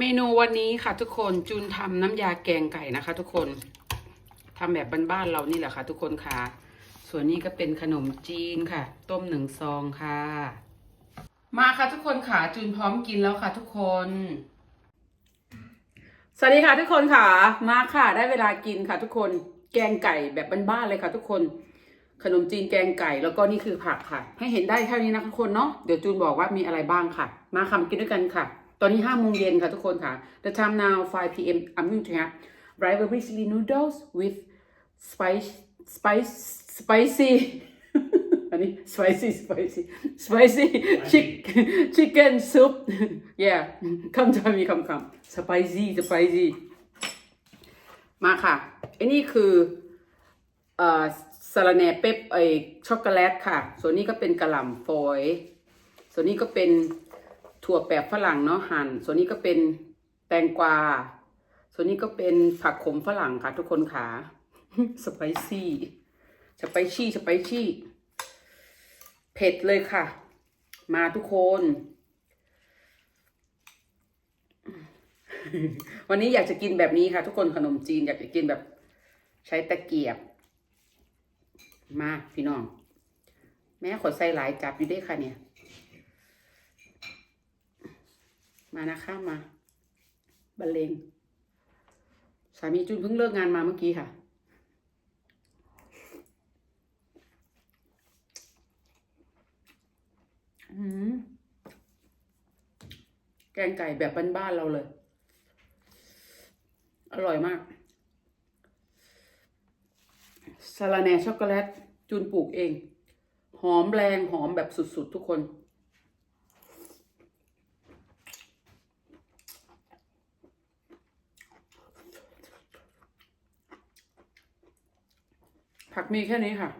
เมนูวันนี้ค่ะทุกคนจูนทำน้ำยาแกงไก่นะคะ ทุกคนทำแบบบ้านๆเรานี่แหละค่ะ ทุกคนค่ะ ส่วนนี้ก็เป็นขนมจีนค่ะ ต้มหนึ่งซองค่ะ มาค่ะทุกคนค่ะจูนพร้อมกินแล้วค่ะทุกคน สวัสดีค่ะทุกคนค่ะ มาค่ะ ได้เวลากินค่ะ ทุกคนแกงไก่แบบบ้านๆเลยค่ะ ทุกคน ขนมจีนแกงไก่แล้วก็นี่คือผักค่ะ ให้เห็นได้เท่านี้นะทุกคนเนาะเดี๋ยวจูนบอกว่ามีอะไรบ้างค่ะ มาค่ะมากินด้วยกันค่ะ ตอนนี้ห้าโมงเย็นค่ะทุกคนค่ะ The time now 5 p.m. I'm going to have rice chili noodles with spice spice spicy อันนี้ spicy spicy spicy chicken chicken soup yeah come to me come come spicy spicy มาค่ะไอ้นี่คือเอ่อสาลาแหน่เป๊ปไอช็อกโกแลตค่ะ ส่วนนี้ก็เป็นกระหล่ำฝอย ส่วนนี้ก็เป็น ถั่วแปบฝรั่งเนาะหั่น ส่วนนี้ก็เป็นแตงกวา ส่วนนี้ก็เป็นผักขมฝรั่งค่ะ ทุกคนค่ะ สไปซี่สไปชี่สไปชี่ เผ็ดเลยค่ะ มาทุกคน วันนี้อยากจะกินแบบนี้ค่ะ ทุกคนขนมจีนอยากจะกินแบบ ใช้ตะเกียบ มาพี่น้อง แม่ขอใส่หลายจับอยู่ได้ค่ะเนี่ย มานะคะมาบรรเลงสามีจุนเพิ่งเลิกงานมาเมื่อกี้ค่ะอืมแกงไก่แบบบ้านๆเราเลย อร่อยมากซาลาแหน่ช็อกโกแลตจูนปลูกเอง หอมแรงหอมแบบสุดๆทุกคน ผักมีแค่นี้ค่ะ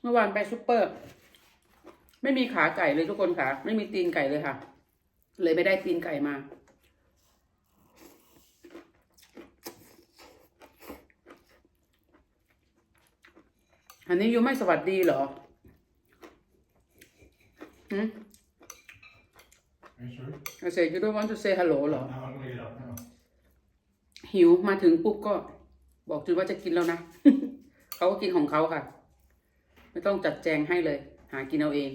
เมื่อวานไปซุปเปอร์ ไม่มีขาไก่เลยทุกคนค่ะ ไม่มีตีนไก่เลยค่ะ เลยไม่ได้ตีนไก่มาอันนี้ยูไม่สวัสดีเหรอหืม I said you don't want to say hello เหรอ No, I'm gonna get up now. หิวมาถึงปุ๊บก็บอกจูนว่าจะกินแล้วนะ เขาก็กินของเขาค่ะ ไม่ต้องจัดแจงให้เลย หากินเอาเอง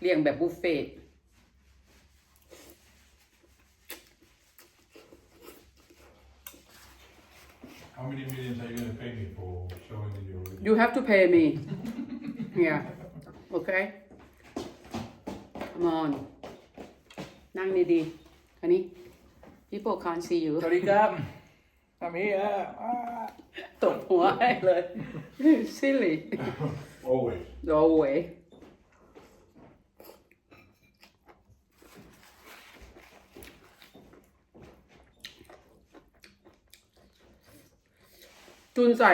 เลี้ยงแบบบุฟเฟ่ต์ How many millions are you gonna pay me for showing that you're? you have to pay me yeah okay come on นั่งดีๆ อันนี้ people can't see you สวัสดีครับอามีอะอ่าตบหัวให้เลย silly Always. no way จูนใส่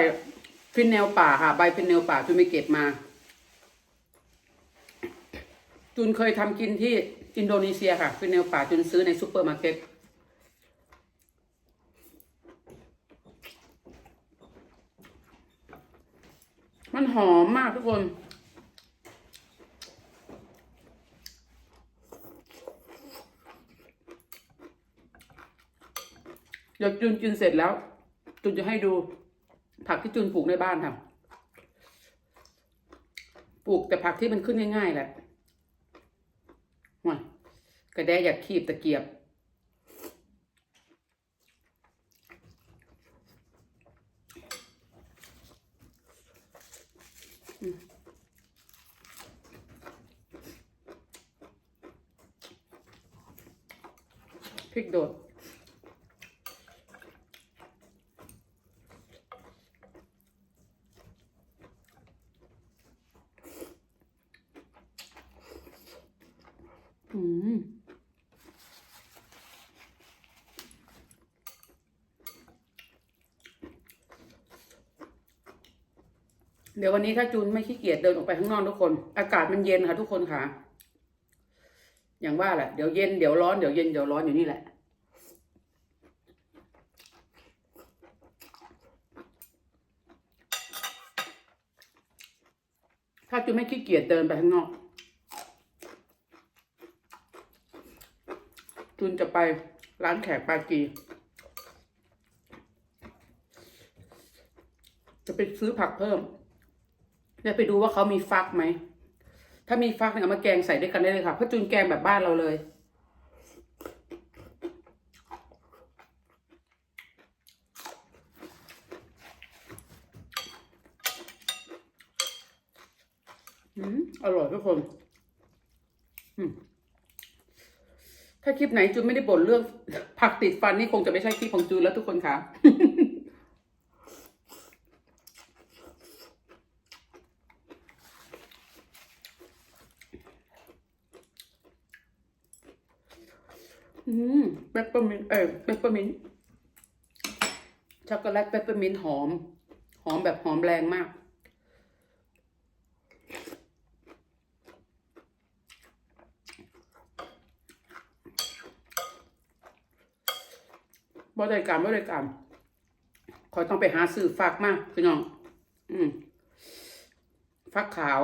ฟินแนลป่าค่ะ ใบฟินแนลป่าจูนไม่เก็บมาจูนเคยทำกินที่ อินโดนีเซียค่ะฟินแนลป่าจูนซื้อในซูเปอร์มาร์เก็ตมันหอมมากทุกคนเดี๋ยวจูนกินเสร็จแล้วจูนจะให้ดูผักที่จูนปลูกในบ้านค่ะ ปลูกแต่ผักที่มันขึ้นง่ายๆแหละ กระแดะอยากขีบตะเกียบ พริกโดด อืม เดี๋ยววันนี้ถ้าจูนไม่ขี้เกียจเดินออกไปข้างนอกทุกคน อากาศมันเย็นค่ะทุกคนค่ะ อย่างว่าแหละเดี๋ยวเย็นเดี๋ยวร้อนเดี๋ยวเย็นเดี๋ยวร้อนอยู่นี่แหละถ้าจูนไม่ขี้เกียจเดินไปข้างนอกจุนจะไปร้านแขกปากีจะไปซื้อผักเพิ่ม แล้วไปดูว่าเขามีฟักไหม ถ้ามีฟักเนี่ยเอามาแกงใส่ด้วยกันได้เลยค่ะเพราะจุนแกงแบบบ้านเราเลย อืมอร่อยทุกคน อืมถ้าคลิปไหนจูนไม่ได้บ่นเรื่องผักติดฟันนี่คงจะไม่ใช่คลิปของจูนแล้วทุกคนค่ะ อืมเปปเปอร์มินเออเปปเปอร์มินช็อกโกแลตเปปเปอร์มินหอม หอมแบบหอมแรงมากบ่ได้การบ่ได้การคอยต้องไปหาซื้อฟักมากพี่น้อง อืมฟักขาว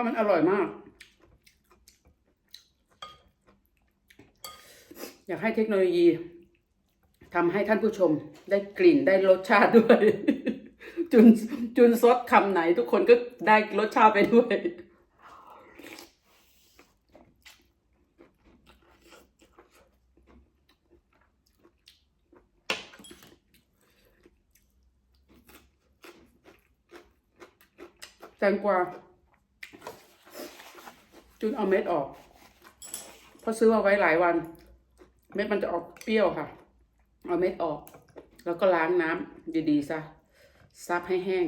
ราะมันอร่อยมาก อยากให้เทคโนโลยีทำให้ท่านผู้ชมได้กลิ่นได้รสชาติด้วย จุนจุนซดคำไหนทุกคนก็ได้รสชาติไปด้วยแตงกวา จุนเอาเม็ดออก เพราะซื้อมาไว้หลายวัน เม็ดมันจะออกเปรี้ยวค่ะ เอาเม็ดออก แล้วก็ล้างน้ำดีๆซะซับให้แห้ง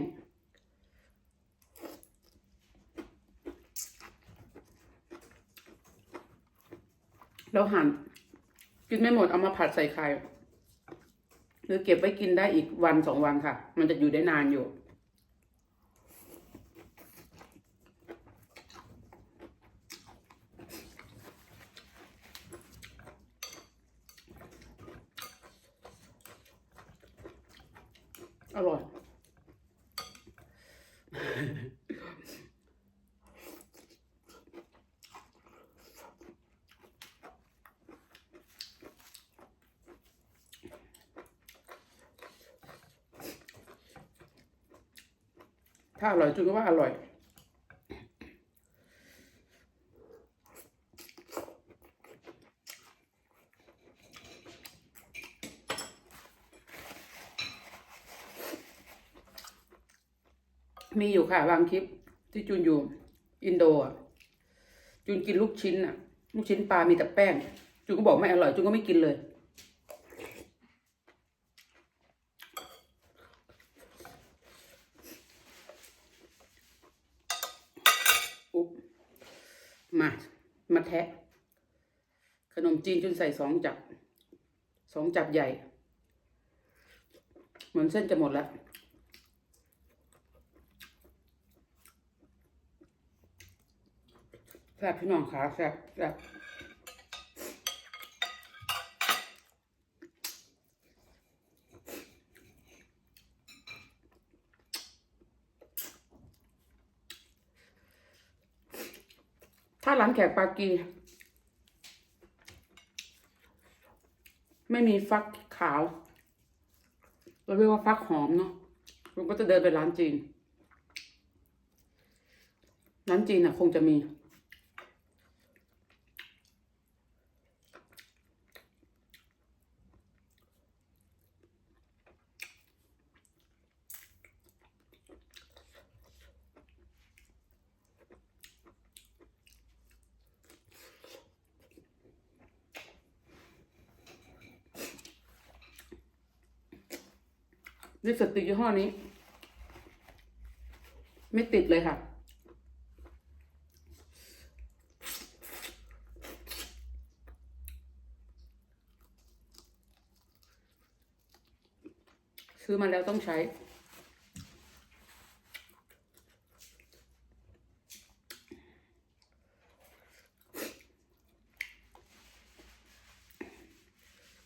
แล้วหั่นกินไม่หมดเอามาผัดใส่ไข่หรือเก็บไว้กินได้อีกวันสองวันค่ะ มันจะอยู่ได้นานอยู่ อร่อย ถ้าอร่อยจุดก็ว่าอร่อย มีอยู่ค่ะบางคลิปที่จูนอยู่อินโดอะจูนกินลูกชิ้นอะ ลูกชิ้นปลามีแต่แป้งจูนก็บอกไม่อร่อยจูนก็ไม่กินเลยอุ๊บมา มาแทะ ขนมจีนจุนใส่สองจับ สองจับใหญ่ เหมือนเส้นจะหมดแล้ว แซ่บพี่น้องขาแซ่บแซ่บถ้าร้านแขกปากี ไม่มีฟักขาว เราเรียกว่าฟักหอมเนาะเราก็จะเดินไปร้านจีน ร้านจีนอะ คงจะมี ลิปสติกยี่ห้อนี้ ไม่ติดเลยค่ะ ซื้อมาแล้วต้องใช้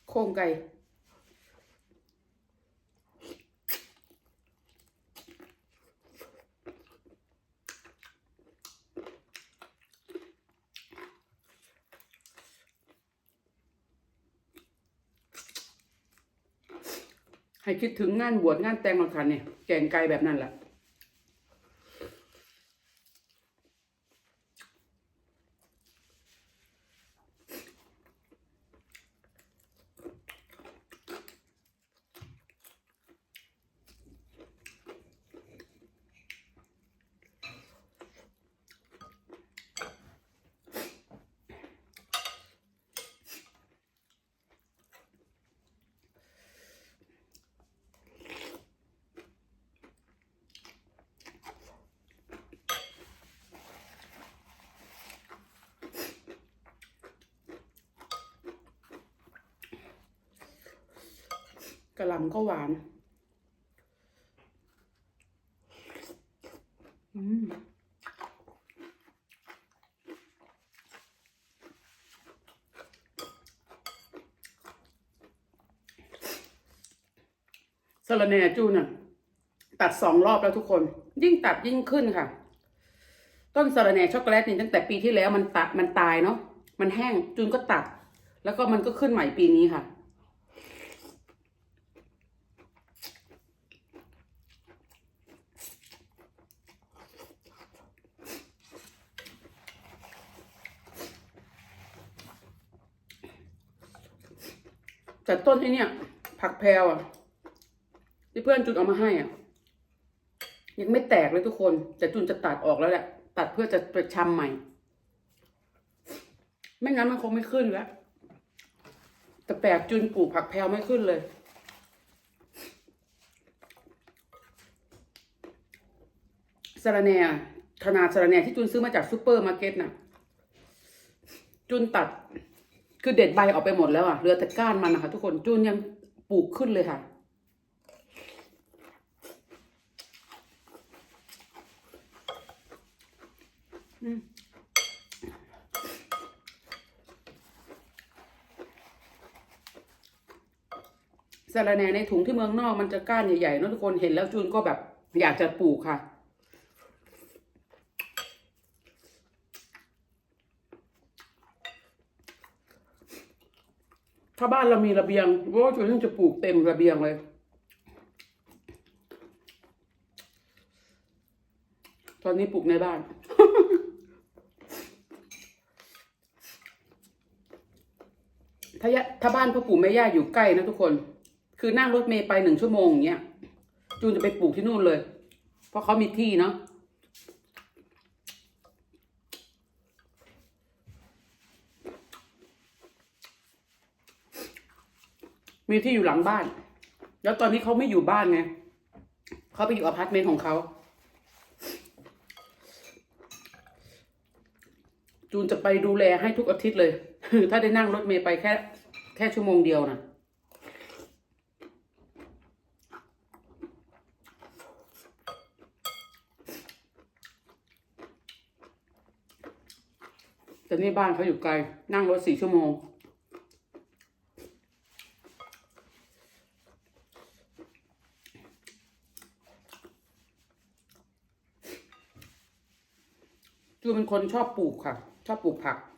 โครงไก่ ให้คิดถึงงานบวชงานแต่งมาคันเนี่ยแกงไก่แบบนั้นแหละ กระหล่ำก็หวาน อืมสะระแหน่จูน่ะตัดสองรอบแล้วทุกคน ยิ่งตัดยิ่งขึ้นค่ะ ต้นสะระแหน่ช็อกโกแลตนี่ตั้งแต่ปีที่แล้วมันตัดมันตายเนาะมันแห้งจูนก็ตัด แล้วก็มันก็ขึ้นใหม่ปีนี้ค่ะ แต่ต้นไอ้เนี่ย ผักแพรวอะที่เพื่อนจุนเอามาให้อะ ยังไม่แตกเลยทุกคน แต่จุนจะตัดออกแล้วแหละ ตัดเพื่อจะไปชำใหม่ ไม่งั้นมันคงไม่ขึ้นแล้ว แต่แปลกจุนปลูกผักแพรวไม่ขึ้นเลยสระแหน่ขนาดสระแหน่ที่จุนซื้อมาจากซูเปอร์มาร์เก็ตน่ะ จุนตัด คือเด็ดใบออกไปหมดแล้วอะเหลือแต่ก้านมันนะคะทุกคนจุนยังปลูกขึ้นเลยค่ะ อืมสะระแหน่ในถุงที่เมืองนอกมันจะก้านใหญ่ๆนะทุกคนเห็นแล้วจูนก็แบบอยากจะปลูกค่ะ ถ้าบ้านเรามีระเบียงว่าจูนจะปลูกเต็มระเบียงเลย ตอนนี้ปลูกในบ้านถ้าถ้าบ้านพ่อปู่แม่ย่าอยู่ใกล้นะทุกคน คือนั่งรถเมย์ไปหนึ่งชั่วโมงอย่างเงี้ยจูนจะไปปลูกที่นู่นเลย เพราะเขามีที่เนาะ มีที่อยู่หลังบ้าน แล้วตอนนี้เขาไม่อยู่บ้านไงเขาไปอยู่อพาร์ตเมนต์ของเขาจูนจะไปดูแลให้ทุกอาทิตย์เลย ถ้าได้นั่งรถเมย์ไปแค่ แค่ชั่วโมงเดียวนะแต่นี่บ้านเขาอยู่ไกล นั่งรถสี่ชั่วโมง จูนเป็นคนชอบปลูกค่ะ ชอบปลูกผัก